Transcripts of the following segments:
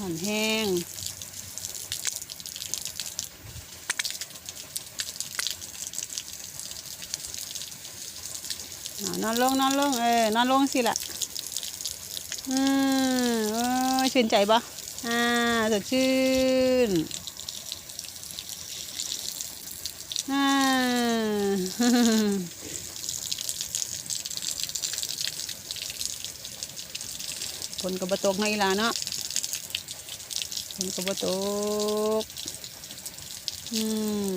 หอนแห้งนอนลงนอนลงเออนอนลงสิละอืมเออชื่นใจปะอ่าสดชื่นอ่าฝนกระบตกในลาเนาะ นกระบตก อืม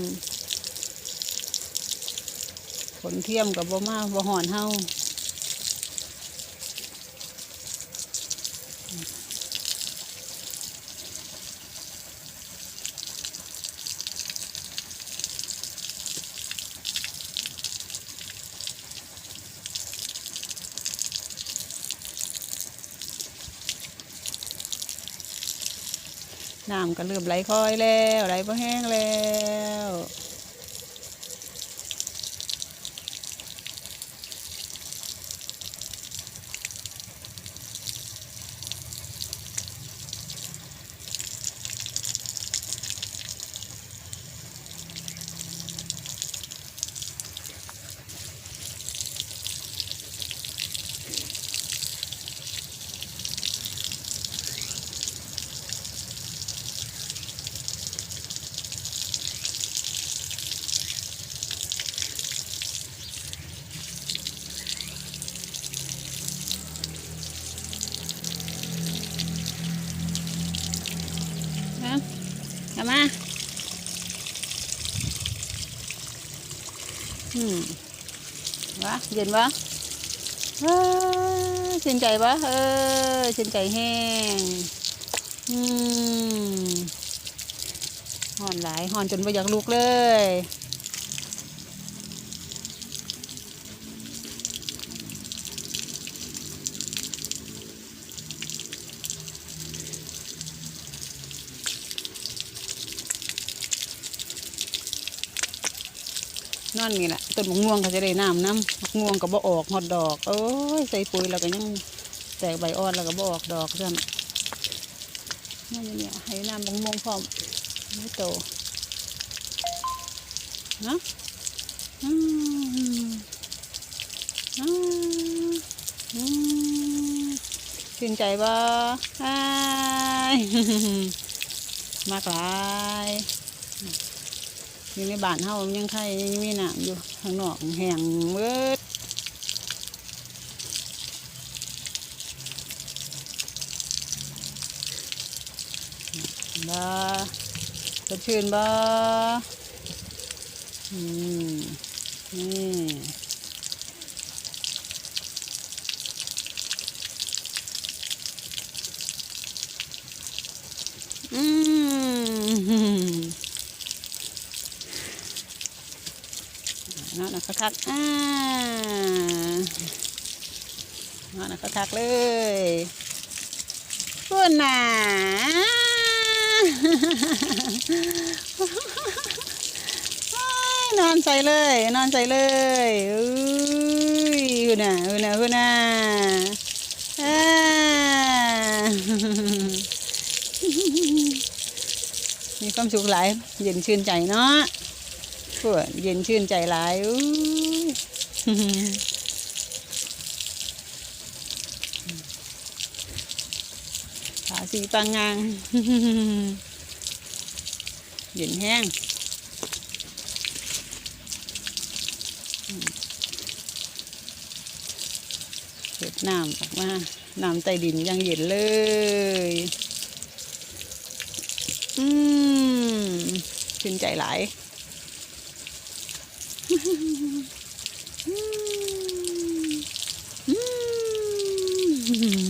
ฝนเทียมกับบ่มาบ่หอนเฮา น้ำก็เริ่มไหลคอยแล้วไหลพอแห้งแล้ว กลับมาอืมวะเย็นวะเออชื่นใจวะเออชื่นใจแห้งอืมหอนหลายหอนจนไม่อยากลุกเลย นั่นนี่แหละต้นมะม่วงเขาจะได้น้ำน้ำมะม่วงก็บ่ออกหอดดอกโอ้ยใส่ปุ๋ยแล้วก็ยังแตกใบอ่อนแล้วก็บ่ออกดอกซ้ำนั่นอยู่เนี่ยให้น้ำมะม่วงพร้อมไม่โตนะอืมอืมอืมชื่นใจบ่อ้ามากหลาย อยู่ในบ้านเฮายังไข่ยังมีน้ำอยู่ข้างนอกแห้งเวิดบ่สดชื่นบ่อืมนี่อืม เนาะนะคักอ่าเนาะนะคักเลยพูดน่ะโอ้ยนอนใส่เลย นอนใส่เลยอุ้ยพูดน่ะพูดน่ะพูดน่ะอ่ามีความสุขหลายเย็นชื่นใจเนาะ ปวเย็นชื่นใจหลายอู้ยขาสีปังงางเย็นแห้งเก็บน้ำออกมาน้ำใต้ดินยังเย็นเลย อืมชื่นใจหลาย Mm-hmm.